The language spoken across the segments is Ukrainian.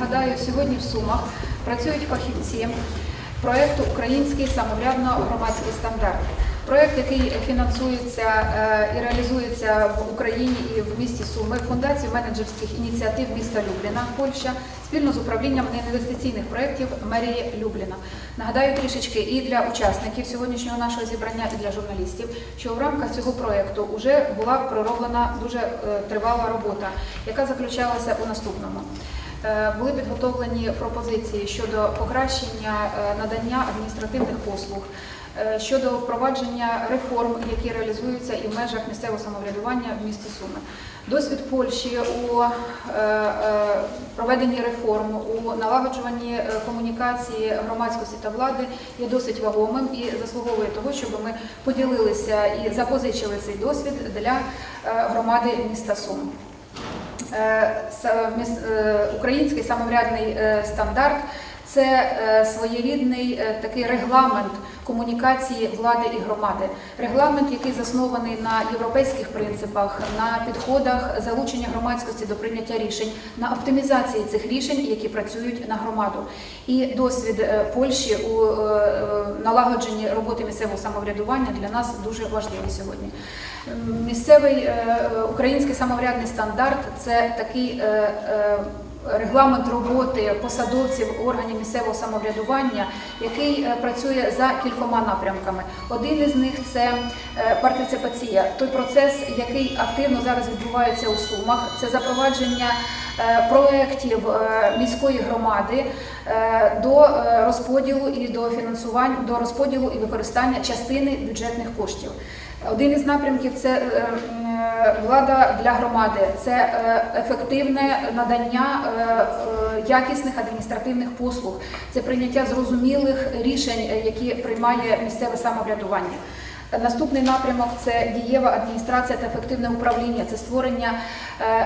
Гадаю, сьогодні в Сумах працюють фахівці проєкту Український самоврядно-громадський стандарт. Проєкт, який фінансується е, і реалізується в Україні і в місті Суми Фундацією менеджерських ініціатив міста Любліна, Польща, спільно з управлінням інвестиційних проєктів мерії Любліна. Нагадаю трішечки і для учасників сьогоднішнього нашого зібрання, і для журналістів, що в рамках цього проєкту вже була пророблена дуже е, тривала робота, яка заключалася у наступному. Е, Були підготовлені пропозиції щодо покращення е, надання адміністративних послуг, е, щодо впровадження реформ, які реалізуються і в межах місцевого самоврядування в місті Суми. Досвід Польщі у проведенні реформ, у налагоджуванні комунікації громадськості та влади є досить вагомим і заслуговує того, щоб ми поділилися і запозичили цей досвід для громади міста Сум. Е, е, Український самоврядний е, стандарт. Це своєрідний такий регламент комунікації влади і громади. Регламент, який заснований на європейських принципах, на підходах залучення громадськості до прийняття рішень, на оптимізації цих рішень, які працюють на громаду. І досвід е, Польщі у е, е, налагодженні роботи місцевого самоврядування для нас дуже важливий сьогодні. Місцевий український самоврядний стандарт це такий регламент роботи посадовців органів місцевого самоврядування, який е, працює за кількома напрямками. Один із них це е, партиципація, той процес, який активно зараз відбувається у Сумах, це запровадження е, проєктів міської громади до розподілу і до фінансування, до розподілу і використання частини бюджетних коштів. Один із напрямків це влада для громади, це е, ефективне надання е, е, якісних адміністративних послуг, це прийняття зрозумілих рішень, які приймає місцеве самоврядування. Наступний напрямок це дієва адміністрація та ефективне управління, це створення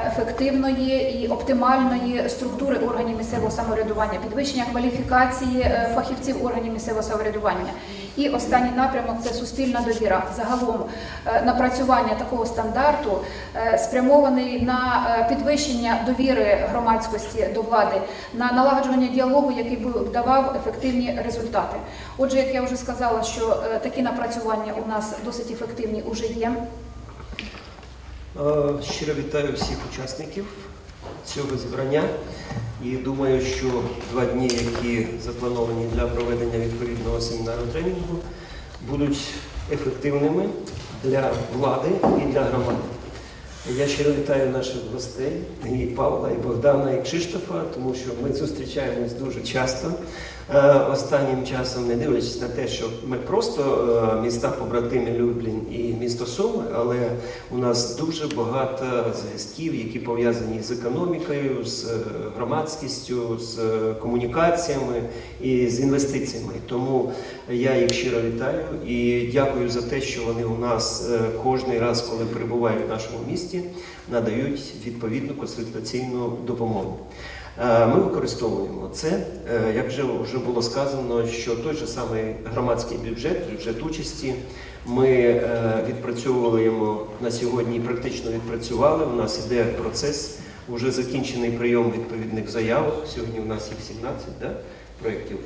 ефективної і оптимальної структури органів місцевого самоврядування, підвищення кваліфікації фахівців органів місцевого самоврядування. І останній напрямок це суспільна довіра. Загалом е, напрацювання такого стандарту е, спрямований на е, підвищення довіри громадськості до влади, на налагоджування діалогу, який би давав ефективні результати. Отже, як я вже сказала, що такі напрацювання у нас досить ефективні вже є. Щиро вітаю всіх учасників цього зібрання і думаю, що два дні, які заплановані для проведення відповідного семінару тренінгу, будуть ефективними для влади і для громади. Я щиро вітаю наших гостей і Павла, і Богдана, і Кшиштофа, тому що ми зустрічаємось дуже часто. Е, Останнім часом, не дивлячись на те, що ми просто е, міста побратими Люблін і місто Суми, але у нас дуже багато зв'язків, які пов'язані з економікою, з е, громадськістю, з комунікаціями і з інвестиціями. Тому я їх щиро вітаю і дякую за те, що вони у нас кожний раз, коли перебувають в нашому місті, надають відповідну консультаційну допомогу. Е, Ми використовуємо це, Е, як вже вже було сказано, що той же самий громадський бюджет, бюджет участі, ми е, відпрацьовували його на сьогодні, практично відпрацювали. У нас іде процес, вже закінчений прийом відповідних заявок. Сьогодні у нас їх 17 да, проєктів.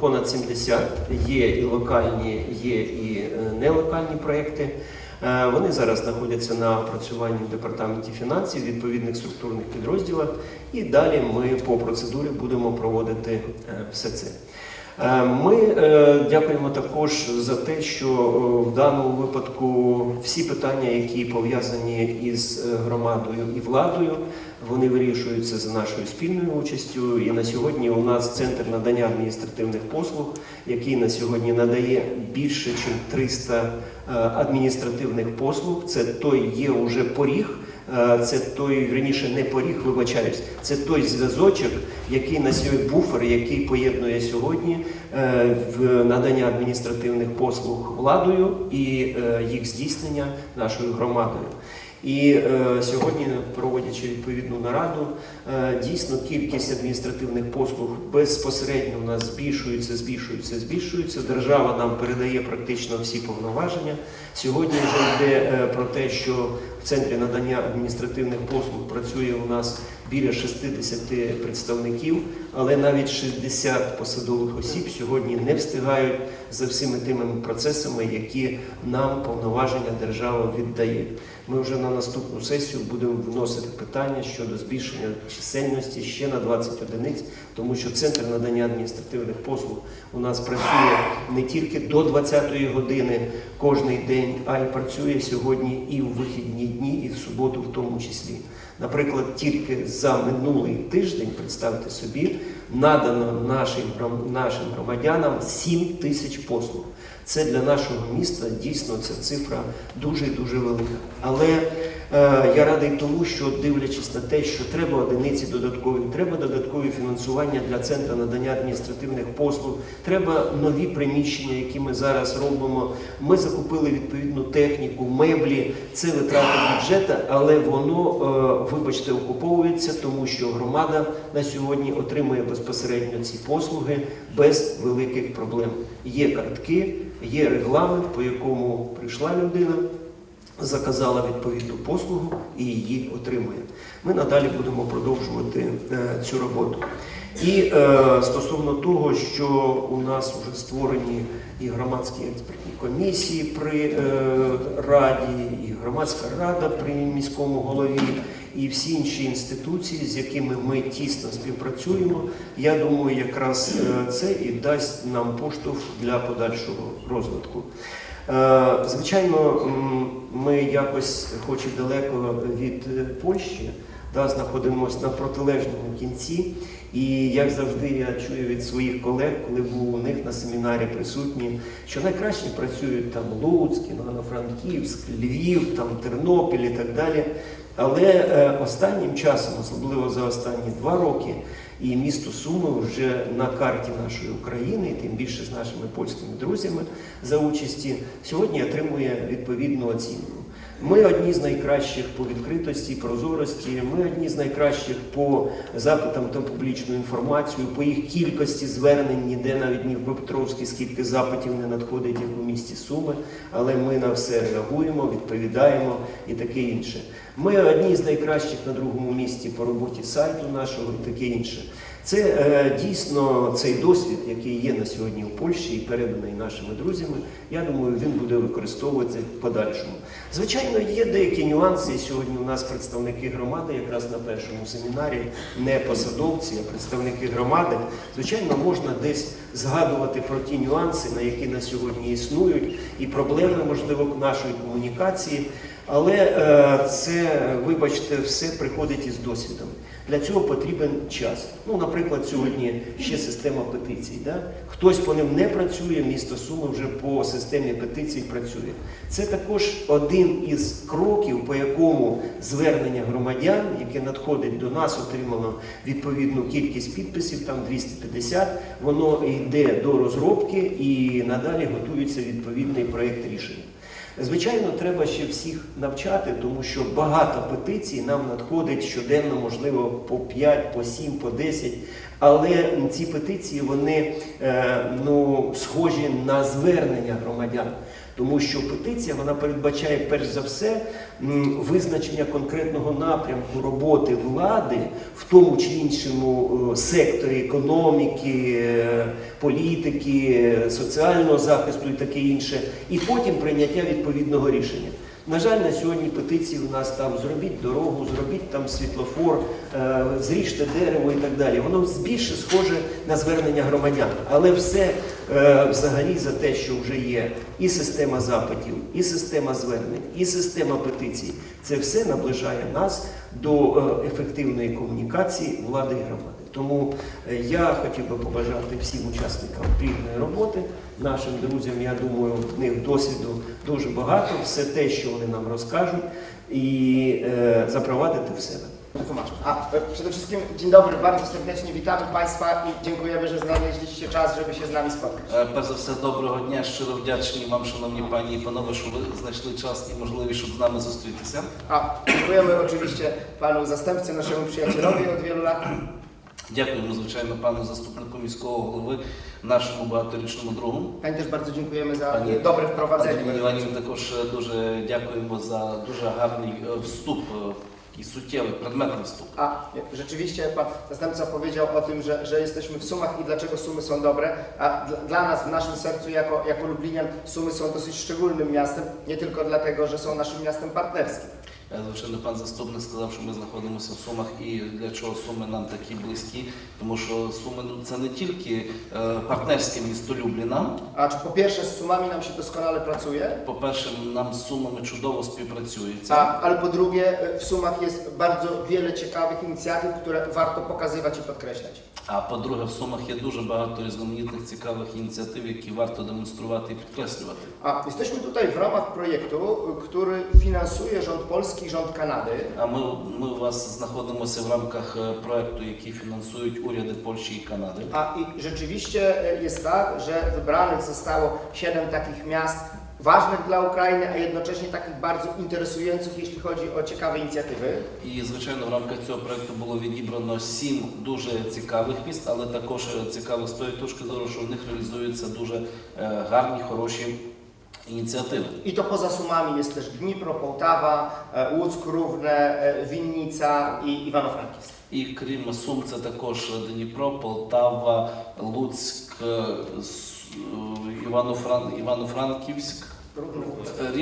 Понад 70 є і локальні, є і нелокальні проєкти. Е, Вони зараз знаходяться на опрацюванні в департаменті фінансів, відповідних структурних підрозділах, і далі ми по процедурі будемо проводити е, все це. Е, Ми дякуємо також за те, що в даному випадку всі питання, які пов'язані із громадою і владою, вони вирішуються за нашою спільною участю. І на сьогодні у нас центр надання адміністративних послуг, який на сьогодні надає більше, ніж 300 е, адміністративних послуг. Це той є уже поріг. е, Це той раніше не поріг, вибачаюсь. Це той зв'язочок, який на сьогодні буфер, який поєднує сьогодні е, в надання адміністративних послуг владою і їх здійснення нашою громадою. І е, сьогодні, проводячи відповідну нараду, е, дійсно кількість адміністративних послуг безпосередньо у нас збільшується, збільшується, збільшується. Держава нам передає практично всі повноваження. Сьогодні вже йде е, про те, що в центрі надання адміністративних послуг працює у нас біля 60 представників, але навіть 60 посадових осіб сьогодні не встигають за всіми тими процесами, які нам повноваження держава віддає. Ми вже на наступну сесію будемо вносити питання щодо збільшення чисельності ще на 20 одиниць, тому що центр надання адміністративних послуг у нас працює не тільки до 20-ї години кожний день, а й працює сьогодні і в вихідні дні, і в суботу в тому числі. Наприклад, тільки за минулий тиждень, представте собі, надано нашим, нашим громадянам 7 тисяч послуг. Це для нашого міста дійсно ця цифра дуже дуже велика. Але я радий тому, що дивлячись на те, що треба одиниці додаткові, треба додаткові фінансування для центру надання адміністративних послуг, треба нові приміщення, які ми зараз робимо. Ми закупили відповідну техніку, меблі, це витрати бюджету, але воно, е, вибачте, окуповується, тому що громада на сьогодні отримує безпосередньо ці послуги без великих проблем. Є картки, є регламент, по якому прийшла людина, заказала відповідну послугу і її отримує. Ми надалі будемо продовжувати е, цю роботу. І е, стосовно того, що у нас вже створені і громадські експертні комісії при е, раді, і громадська рада при міському голові, і всі інші інституції, з якими ми тісно співпрацюємо, я думаю, якраз е, це і дасть нам поштовх для подальшого розвитку. Е, Звичайно, ми якось, хоч і далеко від Польщі, да, знаходимося на протилежному кінці. І як завжди я чую від своїх колег, коли був у них на семінарі присутні, що найкраще працюють там Луцьк, Івано-Франківськ, Львів, там Тернопіль і так далі. Але е, останнім часом, особливо за останні два роки, і місто Суми вже на карті нашої України, і тим більше з нашими польськими друзями за участі, сьогодні отримує відповідну оцінку. Ми одні з найкращих по відкритості, прозорості. Ми одні з найкращих по запитам та публічну інформацію, по їх кількості звернень, ніде навіть ні в Дніпропетровській скільки запитів не надходить, як у місті Суми. Але ми на все реагуємо, відповідаємо і таке інше. Ми одні з найкращих на другому місці по роботі сайту нашого і таке інше. Це е, дійсно цей досвід, який є на сьогодні у Польщі і переданий нашими друзями. Я думаю, він буде використовувати в подальшому. Звичайно, є деякі нюанси. Сьогодні у нас представники громади, якраз на першому семінарі, не посадовці, а представники громади. Звичайно, можна десь згадувати про ті нюанси, на які на сьогодні існують, і проблеми, можливо, нашої комунікації. Але е, це, вибачте, все приходить із досвідом. Для цього потрібен час. Ну, наприклад, сьогодні ще система петицій. Да? Хтось по ним не працює, місто Суми вже по системі петицій працює. Це також один із кроків, по якому звернення громадян, яке надходить до нас, отримало відповідну кількість підписів, там 250, воно йде до розробки і надалі готується відповідний проєкт рішення. Звичайно, треба ще всіх навчати, тому що багато петицій нам надходить щоденно, можливо, по 5, по 7, по 10. Але ці петиції вони е, ну, схожі на звернення громадян. Тому що петиція вона передбачає перш за все визначення конкретного напрямку роботи влади в тому чи іншому е, секторі економіки, е, політики, е, соціального захисту і таке інше, і потім прийняття відповідного рішення. На жаль, на сьогодні петиції у нас там зробіть дорогу, зробіть там світлофор, е, зріжте дерево і так далі. Воно більше схоже на звернення громадян, але все е, взагалі за те, що вже є і система запитів, і система звернень, і система петицій. Це все наближає нас до е, ефективної комунікації влади і громади. Тому е, я хотів би побажати всім учасникам плідної роботи, нашим друзям. Я думаю, в них досвіду дуже багато. Все те, що вони нам розкажуть, і е, запровадити в себе. Tłumaczę. A e, przede wszystkim dzień dobry, bardzo serdecznie witamy Państwa i dziękujemy, że znaleźliście czas, żeby się z nami spotkać. Е, Перш за все, доброго дня. Щиро вдячні вам, шановні пані і панове, що ви знайшли час і можливість, щоб з нами зустрітися. A dziękujemy oczywiście Panu zastępcy, naszemu przyjacielowi od wielu lat. Дякуємо, звичайно, пану заступнику міського голови, нашому багаторічному другу. Pani też bardzo dziękujemy za Panie- e, dobre Пані wprowadzenie. Іванів також е, дуже дякуємо за дуже гарний е, вступ е, і суттєвий предметний вступ. A e, rzeczywiście Pan zastępca powiedział o tym, że, że jesteśmy w Sumach i dlaczego Sumy są dobre. A dla, dla nas, w naszym sercu, jako, jako Lublinian, Sumy są dosyć szczególnym miastem, nie tylko dlatego, że są naszym miastem partnerskim. Е, Звичайно, пан заступник сказав, що ми знаходимося в Сумах і для чого Суми нам такі близькі, тому що Суми ну, це не тільки е, партнерське місто Любліна. A czy po pierwsze z Sumami nam się doskonale pracuje, По-перше, нам з Сумами чудово співпрацюється. a, ale po drugie e, w Sumach jest bardzo wiele ciekawych inicjatyw, które warto pokazywać i podkreślać. А по-друге, в Сумах є дуже багато різноманітних цікавих ініціатив, які варто демонструвати і підкреслювати. A jesteśmy tutaj w ramach projektu, y, który finansuje rząd polski i rząd Kanady. А ми, ми у вас знаходимося в рамках е, проекту, який фінансують уряди Польщі і Канади. A i rzeczywiście e, jest tak, że wybranych zostało siedem takich miast ważnych dla Ukrainy, a jednocześnie takich bardzo interesujących, jeśli chodzi o ciekawe inicjatywy. І звичайно, в рамках цього проекту було відібрано сім дуже цікавих міст, але також е, цікавих з тої точки зору, що в них реалізуються дуже е, гарні, хороші ініціативи. I to poza Sumami jest też Dnipro, Połtawa, Łódź, Równe, e, Winnica i Iwano-Frankivsk. І крім Сум, це також Дніпро, Полтава, Луцьк, Івано-Франківськ, Równe, е,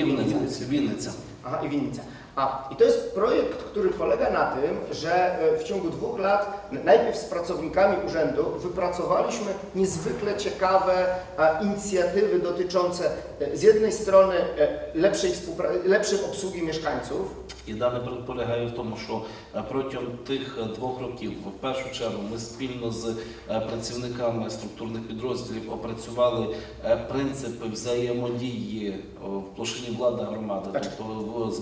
Вінниця. Ага, і Winnica. A, i to jest projekt, który polega na tym, że e, w ciągu dwóch lat n- najpierw z pracownikami urzędu wypracowaliśmy niezwykle ciekawe e, inicjatywy dotyczące e, z jednej strony e, lepszej, współpra- lepszej obsługi mieszkańców, І дане проект полягає в тому, що е, протягом тих е, двох років, в першу чергу, ми спільно з е, працівниками структурних підрозділів опрацювали е, принципи взаємодії в площині влади громади, Так. тобто в- з.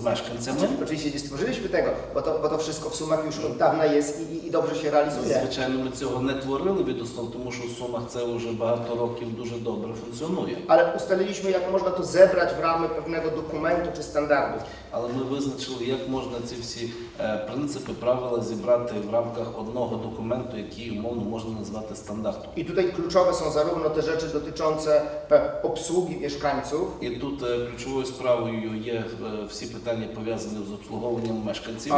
Oczywiście nie stworzyliśmy tego, bo to, bo to wszystko w sumach już od dawna jest i, i, dobrze się realizuje. Звичайно, ми цього не творили від основ, тому що в Сумах це вже багато років дуже добре функціонує. Ale ustaliliśmy, jak można to zebrać w ramy pewnego dokumentu czy standardu. Але ми визначили, як можна ці всі е, принципи, правила зібрати в рамках одного документу, який умовно можна назвати стандартом. I tutaj kluczowe są zarówno te rzeczy dotyczące e, obsługi mieszkańców, І тут е, ключовою справою є е, всі питання пов'язані з обслуговуванням мешканців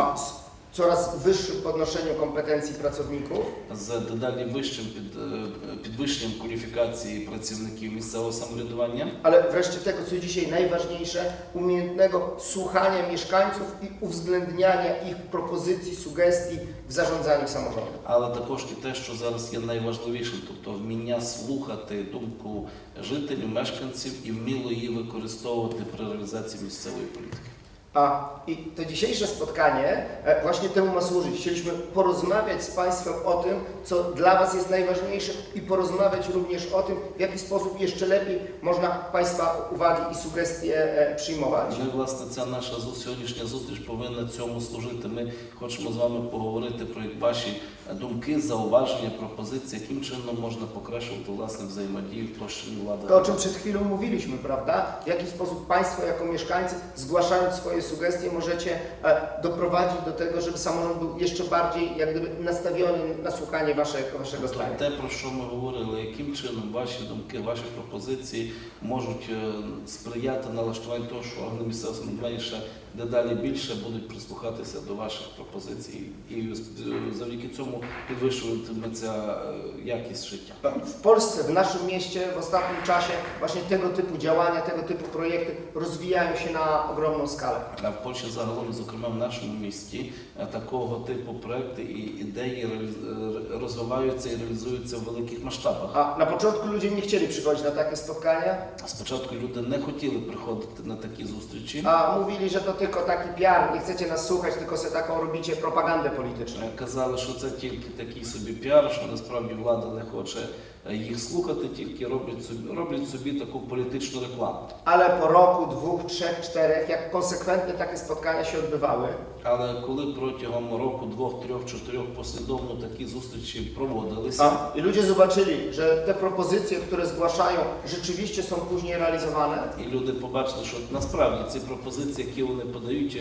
coraz wyższym podnoszeniu kompetencji pracowników, з дедалі вищим під, е, підвищенням кваліфікації працівників місцевого самоврядування. ale wreszcie tego, co dzisiaj najważniejsze, umiejętnego słuchania mieszkańców i uwzględniania ich propozycji, sugestii w zarządzaniu samorządem. Але також і те, що зараз є найважливішим, тобто вміння слухати думку жителів, мешканців і вміло її використовувати при реалізації місцевої політики. A i to dzisiejsze spotkanie e, właśnie temu ma służyć. Chcieliśmy porozmawiać z Państwem o tym, co dla Was jest najważniejsze i porozmawiać również o tym, w jaki sposób jeszcze lepiej można Państwa uwagi i sugestie e, przyjmować. Ми, власне, ця наша зу- сьогоднішня зустріч повинна цьому служити. Ми хочемо з вами поговорити про ваші думки, зауваження, пропозиції, яким чином можна покращувати власне взаємодію в площині влади. To, o czym przed chwilą mówiliśmy, prawda? W jaki sposób Państwo, jako mieszkańcy, zgłaszając swoje sugestie, możecie e, doprowadzić do tego, żeby samorząd był jeszcze bardziej jak gdyby nastawiony na słuchanie Waszego, waszego Тобто zdania. те, про що ми говорили, яким чином ваші думки, ваші пропозиції можуть е, сприяти налаштуванню того, що органи місцевого самоврядування ще дедалі більше будуть прислухатися до ваших пропозицій, і е, завдяки цьому підвищуватиметься е, якість життя. W Polsce, w naszym mieście w ostatnim czasie właśnie tego typu działania, tego typu projekty rozwijają się na ogromną skalę. А в Польщі загалом, зокрема в нашому місті, е, такого типу проекти і ідеї реаліз- е, розвиваються і реалізуються в великих масштабах. A na początku ludzie nie chcieli przychodzić na takie spotkania, Спочатку люди не хотіли приходити на такі зустрічі. a mówili, że to tylko taki PR, nie chcecie nas słuchać, tylko sobie taką robicie propagandę polityczną. Е, Казали, що це тільки такий собі піар, що насправді влада не хоче е, їх слухати, тільки роблять собі, роблять собі таку політичну рекламу. Ale po roku, dwóch, trzech, czterech, jak konsekwentnie takie spotkania się odbywały, Але коли протягом року, двох, трьох, чотирьох послідовно такі зустрічі проводилися, a, i ludzie zobaczyli, że te propozycje, które zgłaszają, rzeczywiście są później realizowane, і люди побачили, що насправді ці пропозиції, які вони подають,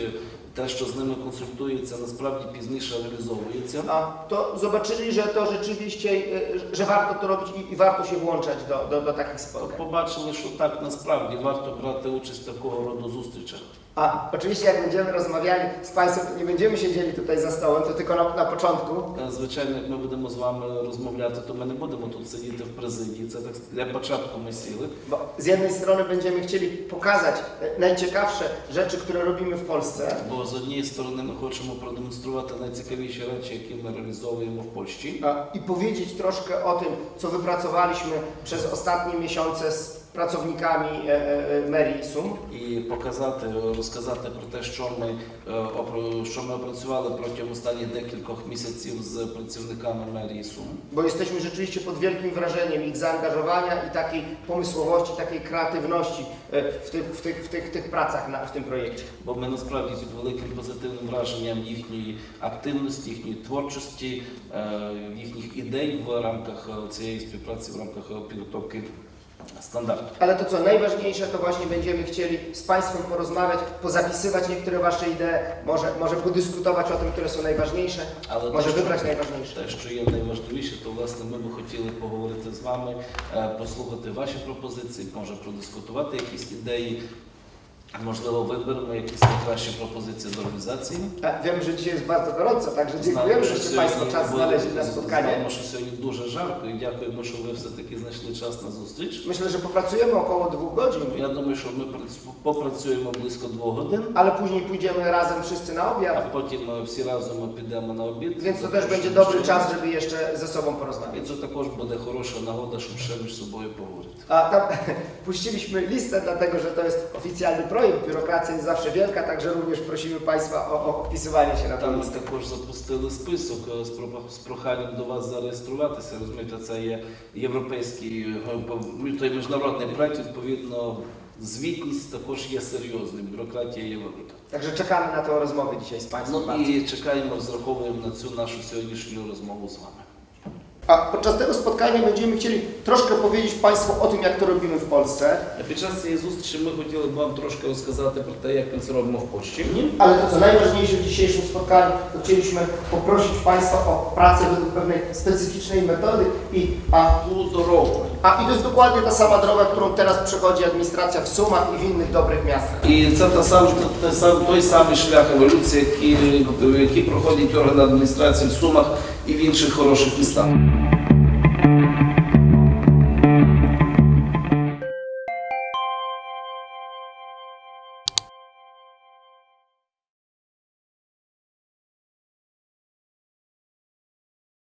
те, що з ними консультується, насправді пізніше реалізовується. a, to zobaczyli, że to rzeczywiście, y, że warto to robić i, i warto się włączać do, do, do takich То spotkań. побачили, що так насправді варто брати участь в такого роду зустрічах. A oczywiście jak będziemy rozmawiali z Państwem, to nie będziemy siedzieli tutaj za stołem, to tylko na, na początku, Е, Звичайно, як ми будемо з вами розмовляти, то ми не будемо тут сидіти в президії. Це так для початку ми сіли. bo z jednej strony będziemy chcieli pokazać e, najciekawsze rzeczy, które robimy w Polsce, Бо з однієї сторони ми хочемо продемонструвати найцікавіші речі, які ми реалізовуємо в Польщі, a, i powiedzieć troszkę o tym, co wypracowaliśmy przez ostatnie miesiące z e, Merii Sum. і показати, розказати про те, що ми що ми опрацювали протягом останніх декількох місяців з працівниками мерії Сум. Bo jesteśmy rzeczywiście pod wielkim wrażeniem ich zaangażowania i takiej pomysłowości, takiej kreatywności e, w tych, w tych, w tych, tych pracach na, w tym projekcie. Бо ми насправді під великим позитивним враженням їхньої активності, їхньої творчості, їхніх ідей в рамках цієї співпраці, в рамках підготовки стандарту. Ale to, co najważniejsze, to właśnie będziemy chcieli z Państwem porozmawiać, pozapisywać niektóre Wasze idee, może, może podyskutować o tym, które są najważniejsze, Але może те, що- wybrać najważniejsze. Те, що є найважливіше, то власне ми би хотіли поговорити з вами, е, послухати ваші пропозиції, може продискутувати якісь ідеї. Можливо, виберемо якісь найкращі пропозиції до реалізації. A Wiem, że dzisiaj jest bardzo gorąco, także dziękujemy, żeście Państwo czas znaleźli na spotkanie. Знаємо, що сьогодні дуже жарко і дякуємо, що ви все-таки знайшли час на зустріч. Myślę, że popracujemy około dwóch godzin, Я думаю, що ми прац- попрацюємо близько двох годин, ale później pójdziemy razem wszyscy na а obiad, потім е, всі разом підемо на обід. więc to też będzie dobry czas, żeby jeszcze ze sobą І porozmawiać. це також буде хороша нагода, щоб ще між собою поговорити. A tam puściliśmy listę, dlatego że to jest oficjalny projekt, biurokracja jest zawsze wielka, także również prosimy Państwa o, o wpisywanie się na tę ми listę. також запустили список е, з про- з проханням до вас зареєструватися. Розумієте, це є європейський е, по- той міжнародний проект. Відповідно, звітність також є серйозною. Бюрократія є велика. Także czekamy na tę rozmowę dzisiaj z Państwem. Ну bardzo. і чекаємо, розраховуємо на цю нашу сьогоднішню розмову з вами. A podczas tego spotkania będziemy chcieli troszkę powiedzieć Państwu o tym, jak to robimy w Polsce, Під час цієї зустрічі ми хотіли б вам трошки розказати про те, як ми це робимо в Польщі. ale to co najważniejsze w dzisiejszym spotkaniu, to chcieliśmy poprosić Państwa o pracę według pewnej specyficznej metody i a, Ту дорогу. a i to jest dokładnie ta sama droga, którą teraz przechodzi administracja w Sumach i w innych dobrych miastach. І це та сам, та сам, той самий шлях еволюції, який, який проходить органи адміністрації в Сумах і в інших хороших містах.